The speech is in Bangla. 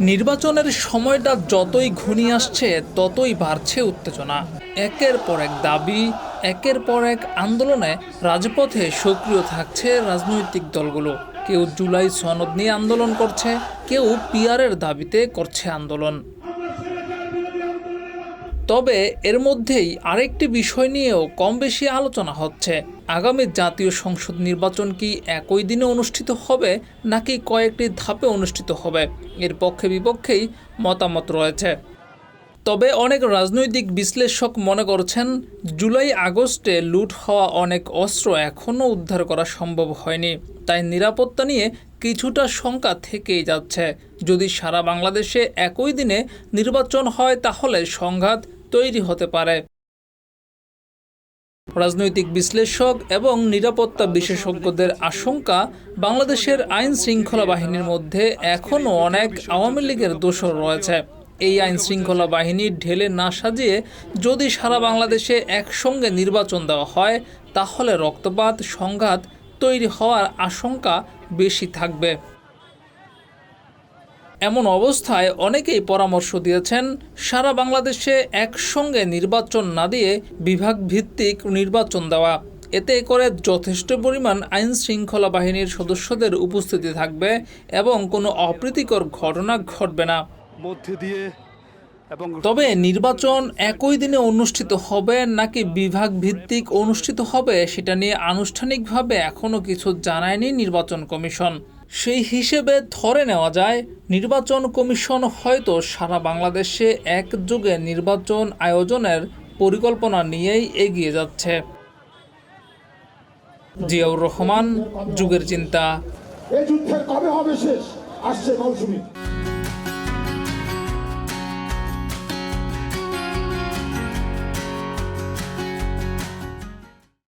নির্বাচনের সময়টা যতই ঘনিয়ে আসছে, ততই বাড়ছে উত্তেজনা। একের পর এক দাবি, একের পর এক আন্দোলনে রাজপথে সক্রিয় থাকছে রাজনৈতিক দলগুলো। কেউ জুলাই সনদ নিয়ে আন্দোলন করছে, কেউ পিয়ারের দাবিতে করছে আন্দোলন। তবে এর মধ্যেই আরেকটি বিষয় নিয়েও কম বেশি আলোচনা হচ্ছে। আগামী জাতীয় সংসদ নির্বাচন কি একই দিনে অনুষ্ঠিত হবে, নাকি কয়েকটি ধাপে অনুষ্ঠিত হবে? এর পক্ষে বিপক্ষেই মতামত রয়েছে। তবে অনেক রাজনৈতিক বিশ্লেষক মনে করছেন, জুলাই আগস্টে লুট হওয়া অনেক অস্ত্র এখনও উদ্ধার করা সম্ভব হয়নি। তাই নিরাপত্তা নিয়ে কিছুটা শঙ্কা থেকেই যাচ্ছে। যদি সারা বাংলাদেশে একই দিনে নির্বাচন হয়, তাহলে সংঘাত তৈরি হতে পারে। রাজনৈতিক বিশ্লেষক এবং নিরাপত্তা বিশেষজ্ঞদের আশঙ্কা, বাংলাদেশের আইন শৃঙ্খলা বাহিনীর মধ্যে এখনও অনেক আওয়ামী লীগের দোষর রয়েছে। এই আইন শৃঙ্খলা বাহিনী ঢেলে না সাজিয়ে যদি সারা বাংলাদেশে একসঙ্গে নির্বাচন দেওয়া হয়, তাহলে রক্তপাত, সংঘাত তৈরি হওয়ার আশঙ্কা বেশি থাকবে। এমন অবস্থায় অনেকেই পরামর্শ দিয়েছেন, সারা বাংলাদেশে একসঙ্গে নির্বাচন না দিয়ে বিভাগ ভিত্তিক নির্বাচন দেওয়া। এতে করে যথেষ্ট পরিমাণ আইন শৃঙ্খলা বাহিনীর সদস্যদের উপস্থিতি থাকবে এবং কোনো অপ্রীতিকর ঘটনা ঘটবে না। মধ্যে দিয়ে তবে নির্বাচন একই দিনে অনুষ্ঠিত হবে নাকি বিভাগ ভিত্তিক অনুষ্ঠিত হবে সেটা নিয়ে আনুষ্ঠানিকভাবে এখনও কিছু জানায়নি নির্বাচন কমিশন। সেই হিসেবে ধরে নেওয়া যায় নির্বাচন কমিশন হয়তো সারা বাংলাদেশে একযোগে নির্বাচন আয়োজনের পরিকল্পনা নিয়েই এগিয়ে যাচ্ছে। জিয়াউর রহমান যুগের চিন্তা। এই যুদ্ধের কবে হবে শেষ? আসছে মৌসুমী।